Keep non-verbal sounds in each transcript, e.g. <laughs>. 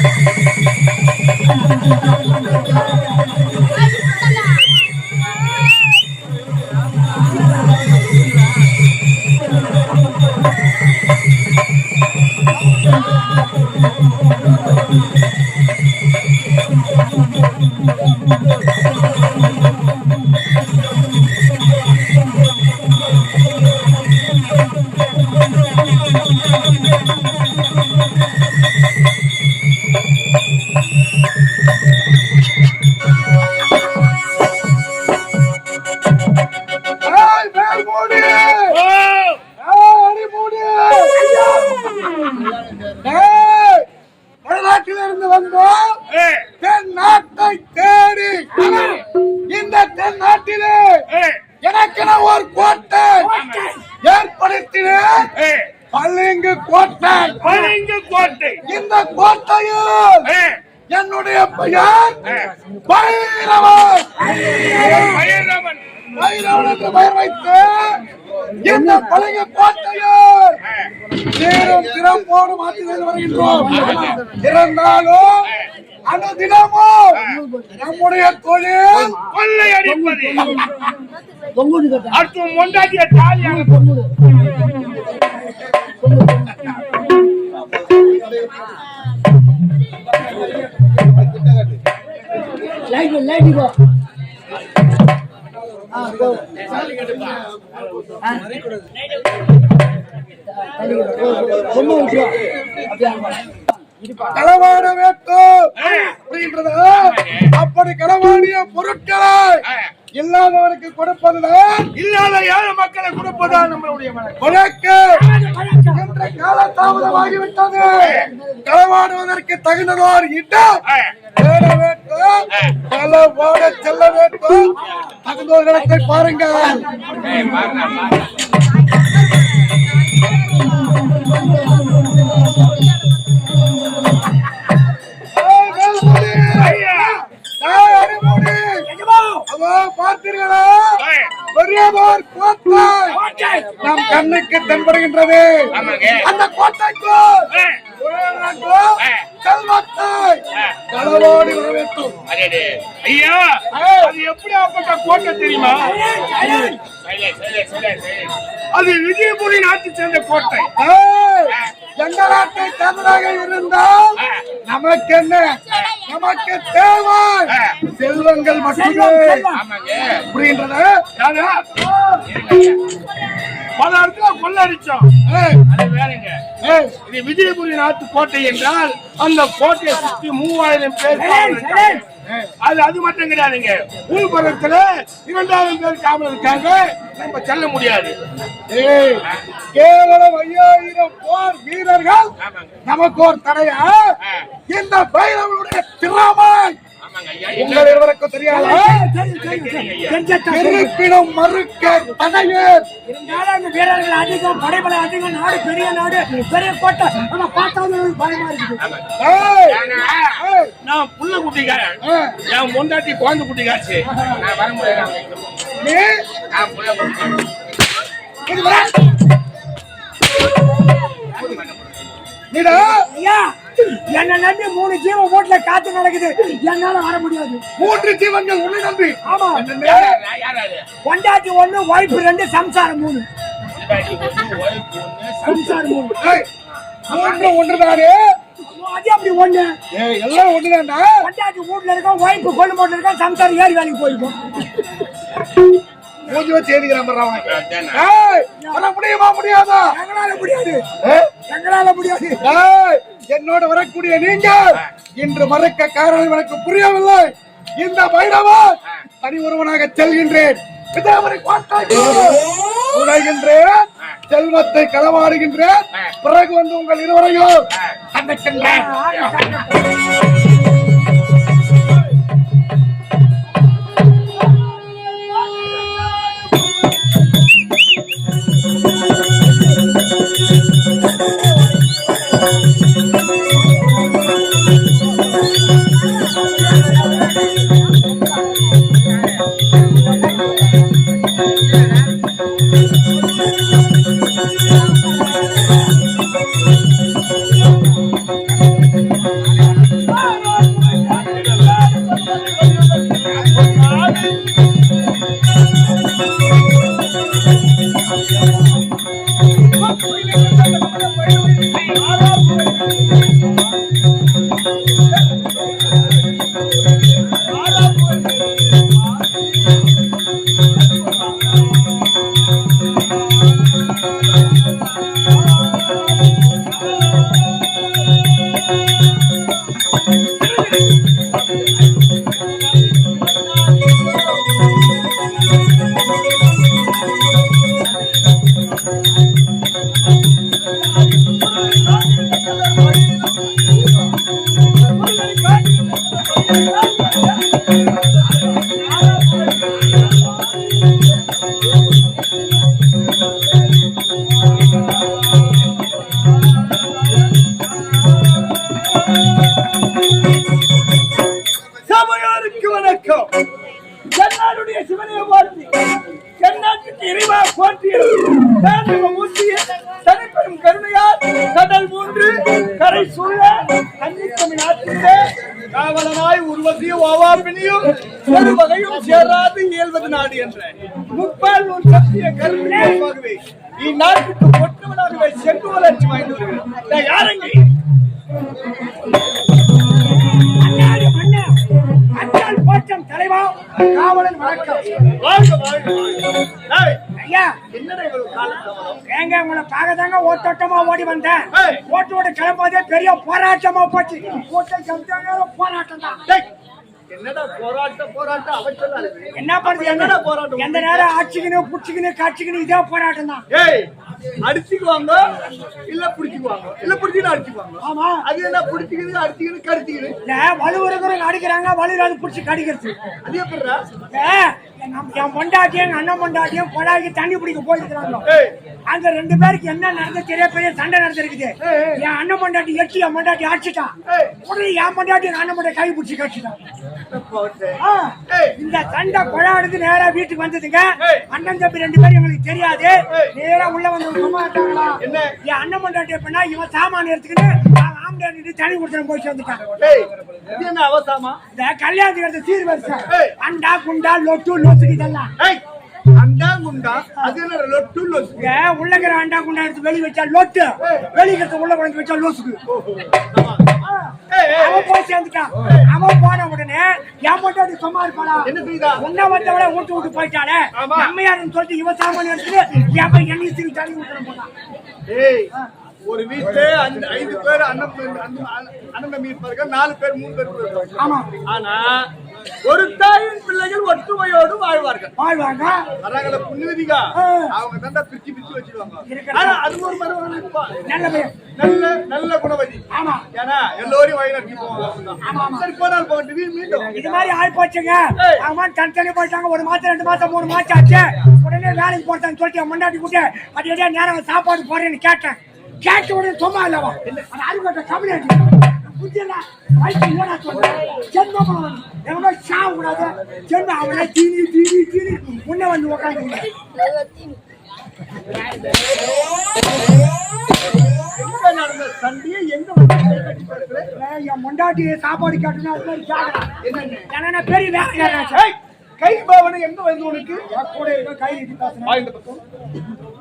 Thank <laughs> you. தென் நம்முடைய தொழில் கொள்ளை அடிப்பது அடுத்து மொண்டாட்டிய தாலியாக லைட் லைட் கோ ஆ களவாட வேண்டும் அப்படின்றது அப்படி களவாடிய பொருட்களை இல்லாதவனுக்கு கொடுப்பதுதான் இல்லாத ஏழை மக்களை கொடுப்பதுதான் நம்மளுடைய வழக்கு. என்ற காலதாமதமாகிவிட்டது. களவாடுவதற்கு தகுந்ததோர் இடம். தேட வேண்டும். களவாட செல்ல வேண்டும். தகுந்தோர் இடத்தை பாருங்கள் தென்படுகின்றது. அந்த கோட்டைக்கு வர வேண்டும். ஐயா! அது எப்படி அப்பட்ட கோட்டை தெரியுமா. அது விஜயபுரி நாட்டை சேர்ந்த கோட்டை. எந்த நாட்டை சேர்ந்ததாக இருந்தால் நமக்கு என்ன நமக்கு தேவை. செல்வங்கள் மட்டுமே. யாரா? பல இடத்துல கொள்ளடிச்சோம். அது வேறங்க ஏய், இது விஜயபுரி நாட்டு கோட்டை என்றால் அந்த கோட்டையை சுற்றி மூவாயிரம் பேர். அது அது மட்டும் கிடையாதுங்க. ஊர்புறத்துல இரண்டாயிரம் பேர் காவல் இருக்காங்க. நம்ம செல்ல முடியாது. கேவலம் ஐயாயிரம் போர் வீரர்கள் நமக்கு ஒரு தடையா. இந்த பைரவனுடைய ஐயா உங்கள் இருவருக்கும் தெரியாதா? இருப்பினும் மறுக்க தடையேன். இருந்தாலும் அந்த வீரர்கள் அதிகம் படைபலம் அதிகம் நாடு பெரிய நாடு பெரிய கோட்டை. ஆனா பார்த்தாலும் பயமா இருக்குது. நான் புள்ள குட்டிக்காரன் என் முண்டாட்டி குழந்தை குட்டிக்காச்சு நான் வர முடியாது நான் புள்ள குட்டி. நீடா ஐயா என்ன நம்பி மூணு ஜீவ வீட்டுல காத்து நடக்குது. என்னால வர முடியாது. மூன்று ஜீவன்கள் உன்னை நம்பி. ஆமா. பொண்டாட்டி ஒண்ணு ஒய்ஃப் ரெண்டு சம்சாரம் மூணு. ஒண்ணு, ஒண்ணு, சம்சாரம் மூணு. மூன்று ஒன்றுதானே? அது அப்படி ஒண்ணு? எல்லாம் ஒண்ணுதான்டா. பொண்டாட்டி வீட்டுல இருக்கோம் ஒய்ஃப் கொண்டு போட்டு இருக்கோம் சம்சாரம் ஏறி வேலைக்கு போயிருக்கோம் மூஞ்சி வச்சு ஏறிக்கிறான் முடியுமா முடியாதா? எங்களால முடியாது. எங்களால முடியாது. என்னோட வரக்கூடிய நீங்கள் இன்று மறக்க காரணம் எனக்கு புரியவில்லை. இந்த பைரவா தனி ஒருவனாக செல்கின்றேன். பிதாமரை செல்வத்தை களவாடுகின்றேன். பிறகு வந்து உங்கள் இருவரையும் முப்பால் ஒரு சத்திய கருணையாகவே இந்நாட்டுக்கு ஒட்டுவனாகவே சென்று வளர்ச்சி வாய்ந்து வருகிறது யாரங்கே? அஞ்சால் போற்றம் தலைவா காவலன் வணக்கம். ஐயா. என்னடா? ஏங்க உங்களை பார்க்கதாங்க ஓட்டோட்டமா ஓடி வந்தேன். ஏய். ஓட்டு ஓட கிளம்போதே பெரிய போராட்டமா போச்சு. சம்சாங்க போராட்டம் தான் என்னடா என்ன பண்ணுது? என்னடா போராட்டம்? எந்த நேரம் ஆட்சிக்கணும் புடிச்சுக்கணும் காட்சிக்கணும் இதே போராட்டம் தான். ஏய் அடிச்சுக்குவாங்க இல்ல புடிச்சுக்குவாங்க. இல்ல புடிச்சுன்னு அடிச்சுக்குவாங்க. ஆமா. அது என்ன புடிச்சுக்குது அடிச்சுக்குது கடிச்சுக்குது இல்ல வலுவுறவங்க அடிக்கிறாங்க வலுவுறாது புடிச்சு கடிக்கிறது. அது எப்படிடா? என் பொண்டாட்டியும் எங்க அண்ணன் பொண்டாட்டியும் கொடாய்க்கு தண்ணி பிடிக்க போயிருக்கிறாங்க. அங்க ரெண்டு பேருக்கு என்ன நடந்து தெரிய பெரிய சண்டை நடந்திருக்குது. என் அண்ணன் பொண்டாட்டி எட்டி என் பொண்டாட்டி அடிச்சுட்டான். உடனே என் பொண்டாட்டி என் அண்ணன் பொண்டாட்டி கை பிடிச்சி கடிச்சிட்டான். இந்த சண்டை கொழாடுது நேரா வீட்டுக்கு வந்ததுங்க. அண்ணன் தம்பி ரெண்டு பேரும் எங்களுக்கு தெரியாது. நேரா உள்ள வந்து சும்மா இருக்காங்களா என்ன? என் அண்ணன் பொண்டாட்டி எப்படின்னா இவன் சாமான் எடுத்துக்கிட்டு தனி கொடுத்துட்டு போய் சேர்ந்துட்டான் இந்த கல்யாணத்துக்கு எடுத்த சீர் ஏய். அண்டா குண்டா லொட்டு லொசுக்கு இதெல்லாம் அண்டா குண்டா அது லொட்டு இங்க உள்ளங்கிற அண்டா குண்டா எடுத்து வெளிய வச்சா லொட்டு. வெளியில உள்ள கொண்டு வச்சா லொசுக்கு. அவன் போய் சேர்ந்துட்டான் அவன் போன உடனே என் மட்டும் சும்மா இருப்பாளா? உன்ன வந்தவள விட்டு விட்டு போயிட்டாளே. ஆமா. நம்மையாருன்னு சொல்லிட்டு இவ சாமான் எடுத்துட்டு என் எண்ணெய் தூக்கி தள்ளி விட்டுற ஏய் ஒரு வீட்டுல ஐந்து பேர் அண்ணன் அண்ணன் தம்பி இருப்பார்கள் நாலு பேர் மூணு பேர். ஆமா. ஆனா ஒரு தாயின் பிள்ளைகள் ஒற்றுமையோடு வாழ்வார்கள். வாழ்வாங்க. வராங்கள புண்ணியதிகா. அவங்க தண்டா பிரிச்சு பிரிச்சு வச்சிருவாங்க. ஆனா அது ஒரு இருப்பா நல்ல பையன். நல்ல நல்ல குணவதி. ஆமா. ஏன்னா எல்லோரையும் வழி நடத்தி போவாங்க சரி போனால் போகட்டும். வீ- மீண்டும். இது மாதிரி ஆள் போச்சுங்க. அவன் தனித்தனி போயிட்டாங்க. ஒரு மாசம் ரெண்டு மாசம் மூணு மாசம் ஆச்சு. உடனே வேலைக்கு போட்டான்னு சொல்லிட்டு என் முன்னாடி கூட்ட அது நேரம் சாப்பாடு போறேன்னு கேட்டேன். கேட்ட உடனே சும்மா இல்லவா? அது அருகட்ட கம்யூனிட்டி புரியல வயசு இல்லடா சொல்றேன் ஜென்மம் எவனோ சாவு கூடாது ஜென்மம் அவனே தீனி தீனி தீனி முன்ன வந்து உட்காந்து முண்டாட்டி சாப்பாடு கேட்டுனா பெரிய வேலை கை பாவனை எங்க வந்து உனக்கு கூட கை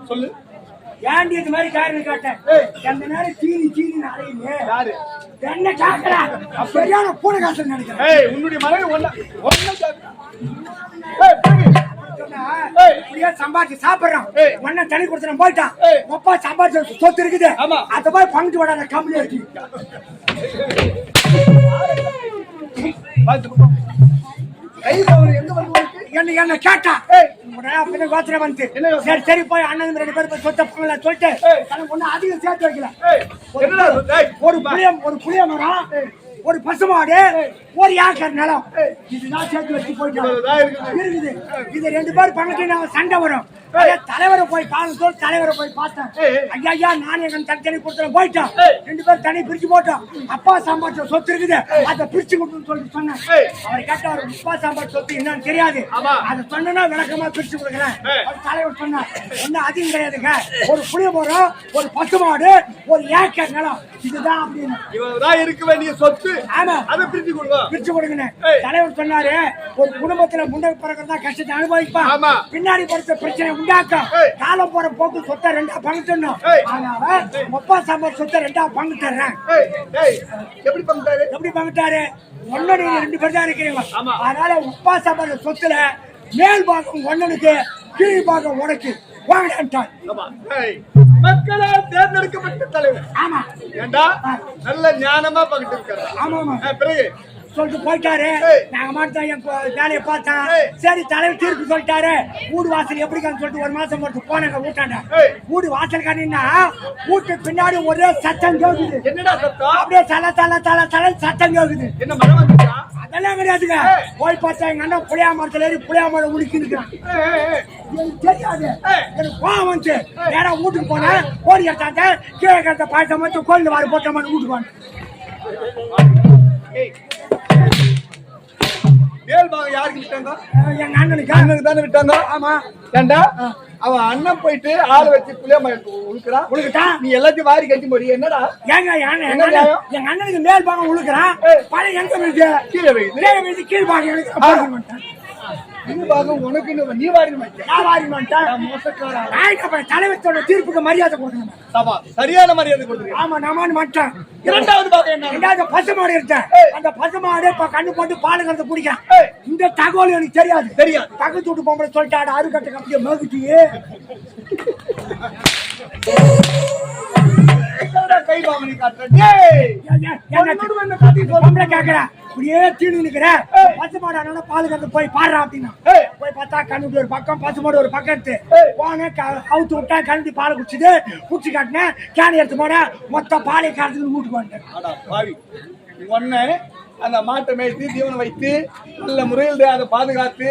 சொல்லு ஏன்டி இது மாதிரி காரணம் கேட்டேன். எந்த நேரம் சீனி சீனி அறையுது யாரு? என்ன கேட்கற சரியான பூனை காசு நினைக்கிறேன். ஏய் உன்னுடைய மனைவி ஒண்ணு ஒண்ணு சம்பாதிச்சு சாப்பிடுறான். மண்ணை தனி கொடுத்துட்டு போயிட்டான். அப்பா சம்பாதிச்ச சொத்து இருக்குது. அத போய் பங்கிட்டு விடாத கம்பெனி வச்சு வா இந்த பக்கம். கை பாவனை எங்க வந்து உனக்கு? என்ன என்ன கேட்டா. ஏய். உடனே அப்பதான் யோசனை வந்து? சரி சரி போய் அண்ணன் ரெண்டு பேரும் போய் சொத்தை பங்கல சொல்லிட்டு ஒண்ணு அதிகம் சேர்த்து வைக்கல. ஒரு புளிய ஒரு புளிய மரம் ஒரு பசுமாடு ஒரு ஏக்கர் நிலம். இதுதான் சேர்த்து வச்சு இவ்வளவுதான் இருக்குது. இது ரெண்டு பேரும் பங்கத்து நாங்க சண்டை வரும். தலைவரை போய் சொல்லி தலைவரை போய் பார்த்தேன். ஐயா ஐயா நான் எங்க தனித்தனி கொடுத்துட போயிட்டோம். ரெண்டு பேரும் தனி பிரிச்சு போட்டோம். அப்பா சம்பாதிச்ச சொத்து இருக்குது. அதை பிரிச்சு கொடுன்னு சொல்லிட்டு சொன்னேன். அவர் கேட்ட அவர் அப்பா சம்பாதிச்ச சொத்து என்னன்னு தெரியாது. அதை சொன்னா விளக்கமா பிரிச்சு கொடுக்குறேன். தலைவர் சொன்னார் ஒன்னும் அதிகம் கிடையாதுங்க. ஒரு புளிய மரம் ஒரு பசுமாடு ஒரு ஏக்கர் நிலம். இதுதான் அப்படின்னு. இவன்தான் இருக்க வேண்டிய சொத்து. ஆமா. அதை பிரிச்சு கொடுங்க. பிரிச்சு கொடுங்கன்னு ஏய். தலைவர் சொன்னாரு ஒரு குடும்பத்துல முன்ன பிறகுதான் கஷ்டத்தை அனுபவிப்பான் ஆமா. பின்னாடி படுத்த பிரச்சனை உண்டாக்கும். காலம் போற போக்கு சொத்தை ரெண்டா பங்குட்டணும் ஏய். அதனால முப்பா சாம்பார் சொத்தை ரெண்டா பங்கு தர்றேன். எப்படி பண்றாரு எப்படி பங்குட்டாரு? ஒன்னு ரெண்டு பேர் தான் இருக்கிறீங்க. அதனால உப்பா சாம்பார் சொத்துல மேல் பாகம் ஒன்னனுக்கு கீழ் பாகம் உனக்கு. வாங்கிட்டான் மக்களால் தேர்ந்தெடுக்கப்பட்ட தலைவர். ஆமா. ஏண்டா? நல்ல ஞானமா பகிட்டு இருக்கிறா ஆமா. ஆமா பிறகு சொல்லிட்டு போயிட்டாரு. நாங்க மட்டும் என் வேலையை பார்த்தேன். சரி தலைவர் தீர்ப்பு சொல்லிட்டாரு. வீடு வாசல் எப்படிக்கான்னு சொல்லிட்டு ஒரு மாசம் பொறுத்து போனாங்க வீட்டாண்ட. வீடு வாசல் காணின்னா வீட்டு பின்னாடி ஒரே சத்தம் கேக்குது. அப்படியே தல தல தல தல சத்தம் கேக்குது. அதெல்லாம் கிடையாதுங்க. போய் பார்த்தா எங்க அண்ணன் புளியா மரத்துல ஏறி புளியா மரம் உடுக்கிருக்கான். எனக்கு தெரியாது. எனக்கு கோவம் வந்துச்சு. நேரா வீட்டுக்கு போனேன். ஓடி எடுத்தாங்க. கீழே கட்ட பாயசம் மட்டும் கோயில் வாரி போட்ட மாதிரி வீட்டுக்கு வந்தேன். மேல் பாகம் யாருக்கு விட்டாங்க? எங்க அண்ணனுக்கு? அண்ணனுக்கு தானே விட்டாங்க. ஆமா. ஏண்டா? அவன் அண்ணன் போயிட்டு ஆள் வச்சு புளிய உழுக்கிறான் உழுக்கட்டான்? நீ எல்லாத்தையும் வாரி கட்டி போடி. என்னடா? ஏங்க எங்க அண்ணனுக்கு மேல் பாகம் உழுக்குறான். பழைய எங்க கீழே வைக்குது கீழே விழுது கீழ் பாகம் எனக்கு பாகம் உனக்கு நீ வாரி மாட்டேன் நான் வாரி பண்ணிட்டேன் மோசக்காரா நான் தலைவத்தோட தீர்ப்புக்கு மரியாதை கொடுக்கணும்? சபா சரியான மரியாதை கொடுத்துருக்கேன் ஆமா நான் மாட்டேன். இரண்டாவது பாகம் என்ன? ரெண்டாவது பசு மாடு இருக்கேன் ஏய். அந்த பசு மாடு இப்ப கண்ணு போட்டு பால் கறந்து குடிக்கிறேன் ஏய். இந்த தகவல் எனக்கு தெரியாது. தெரியாது. பக்கத்து வீட்டு பொம்பளை சொல்லிட்டாடு அருக்கட்டை கப்பிய மேகுச்சி என்னடா கை பாவனி காட்டுற டேய்! ஒன்னோடு வந்து கத்தி சொல்லு. பொம்பளை கேக்குற. அப்படியே தீனி நிக்கிற. பசு மாடு ஆனா பால் கறந்து போய் பாடுறா அப்படின்னா. போய் பார்த்தா கண்ணுக்கு ஒரு பக்கம் பசு மாடு ஒரு பக்கம் எடுத்து. போனேன் அவுத்து விட்டேன் கண்டி பால் குடிச்சிட்டு குடிச்சு காட்டினேன் கேன் எடுத்து போனேன் மொத்த பாலை காரத்துக்கு வீட்டுக்கு வந்துட்டேன். ஒன்னு அந்த மாட்டை மேய்த்து தீவனம் வைத்து நல்ல முறையில் அதை பாதுகாத்து.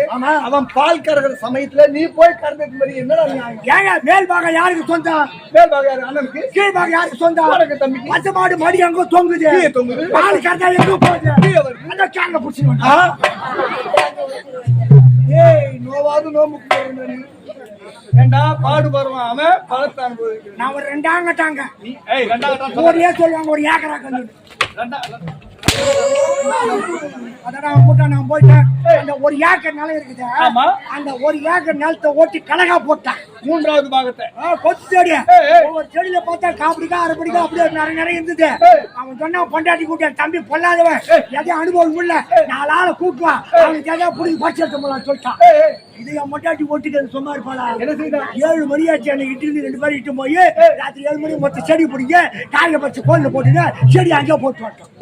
அவன் பால் கறக்கிற சமயத்துல நீ போய் கறந்தது மாதிரி நியாயம் ஏங்க மேல் பாகம் யாருக்கு சொந்தம் மேல் பாகம் யாரு? அண்ணனுக்கு கீழ் பாகம் யாருக்கு சொந்தம் உனக்கு தம்பிக்கு. பச்சை மாடு மடி அங்க தொங்குது தொங்குது. பால் கறந்தா எங்க போகுது. அந்த கேங்க புடிச்சு ஆ? ஏய் நோவாது நோம்புக்கு போறேன். ஏண்டா பாடு வருவான் அவன் பழத்தை அனுபவிக்கிறான் நான் ஒரு ரெண்டாங்கட்டாங்க நீ ஏய் ரெண்டாவது ஒரே சொல்லுவாங்க ஒரு ஏக்கரா கண்டு ரெண்டா அதான் கூட்ட நான் போயிட்டேன். அந்த ஒரு ஏக்கர் நிலம் இருக்குது. அந்த ஒரு ஏக்கர் நிலத்தை ஓட்டி கலகா போட்டான். மூன்றாவது பாகத்தை. கொத்து செடி ஏய், ஏய். ஒவ்வொரு செடியில பார்த்தா காப்பிடிக்கா அரைப்படிக்கா அப்படியே நிறைய நிறைய இருந்தது. அவன் சொன்னா பொண்டாட்டி கூட்ட தம்பி பொல்லாதவன். எதையும் அனுபவம் இல்ல. நாலு ஆளை கூட்டுவான் அவனுக்கு எதாவது புடிச்சு எடுத்து போலாம் சொல்லிட்டான். இது என் பொண்டாட்டி ஓட்டிக்கிறது சும்மா இருப்பாளா? என்ன ஏழு மணி ஆச்சு எனக்கு இட்டு இருந்து ரெண்டு பேரும் இட்டு போய் ராத்திரி ஏழு மணி மொத்த செடி பிடிங்க காய பறிச்சு கோல்ல போட்டுட்டு செடி அங்கேயே போட்டு வரட்டும்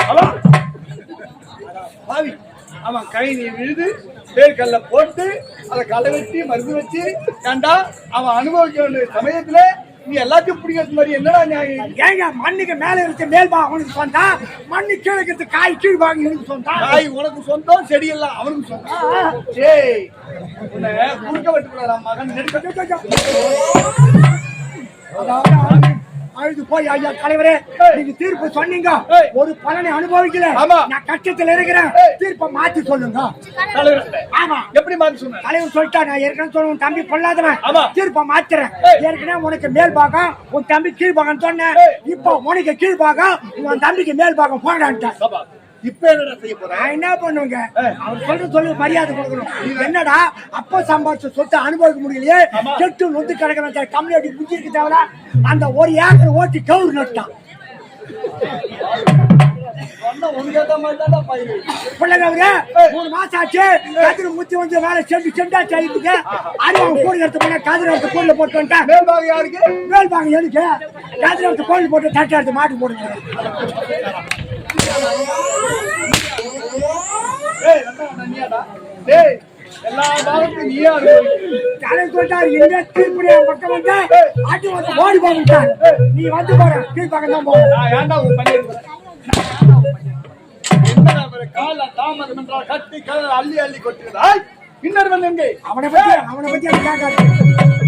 அவன் கை நீ விழுது வேர்க்கல்ல போட்டு அதை களை வெட்டி மருந்து வச்சு ஏண்டா அவன் அனுபவிக்க வேண்டிய சமயத்துல நீ எல்லாத்தையும் பிடிக்கிறது மாதிரி என்னடா நியாயம்? ஏங்க மண்ணுக்கு மேல இருக்க மேல் அவனுக்கு சொந்தா? மண்ணு கீழே இருக்கிறது காய் கீழ் பாகம் எனக்கு சொந்தா? காய் உனக்கு சொந்தம் செடி எல்லாம் அவனுக்கு சொந்தம். ஏய் உன்னை குறுக்க வெட்டுக்கூடாது மகன் நெடுக்க. அதாவது அழுது- போய் ஐயா தலைவரே நீங்க தீர்ப்பு சொன்னீங்க. ஒரு பலனை அனுபவிக்கல. நான் கஷ்டத்துல இருக்கிறேன். தீர்ப்பை மாத்தி சொல்லுங்க. ஆமா. எப்படி மாத்தி சொன்ன தலைவர் சொல்லிட்டா நான் ஏற்கனவே சொல்லுவேன் தம்பி பொல்லாதவன். தீர்ப்பை மாத்துறேன். ஏற்கனவே உனக்கு மேல் பாகம் உன் தம்பி கீழ் பாகம் சொன்னேன். இப்போ உனக்கு கீழ் பாகம் உன் தம்பிக்கு மேல் பாகம் போடான்ட்டேன் இப்ப என்னடா செய்ய போற? நான் என்ன பண்ணுவேங்க. அவர் சொல்ற சொல்லி மரியாதை கொடுக்கணும். என்னடா அப்பா சம்பாதிச்ச சொத்தை அனுபவிக்க முடியலையே. கெட்டு நொந்து கிடக்கிற கம்யூனிட்டி புஞ்சிருக்கு தேவையா அந்த ஒரு ஏக்கர் ஓட்டி கவுர் நட்டான். மூணு மாசம் ஆச்சு. கதிர முத்தி வந்து வேலை செண்டு செண்டா செய்யுதுங்க அருவாங்க கூடி எடுத்து போனா கதிர எடுத்து கோயில போட்டு வந்துட்டேன். மேல் பாகம் யாருக்கு? மேல் பாங்க எதுக்கு? கதிர எடுத்து கோயில் போட்டு தட்டை எடுத்து மாட்டு போடுங்க. டேய் எல்லா பாகத்தையும் நீயே தலைவர் சொல்லிட்டாரு இந்த தீர்ப்புடைய பக்கம் வந்து ஆட்டி வந்து ஓடி போகிட்டார் நீ வந்து போற கீழ்பாக்கம் தான் நான் ஏன்டா உன் கால தாமதம் என்றால் கட்டி கலர் அள்ளி அள்ளி இன்னொரு வந்து எங்கே? அவனை பத்தி அவனை பத்தி கேட்காது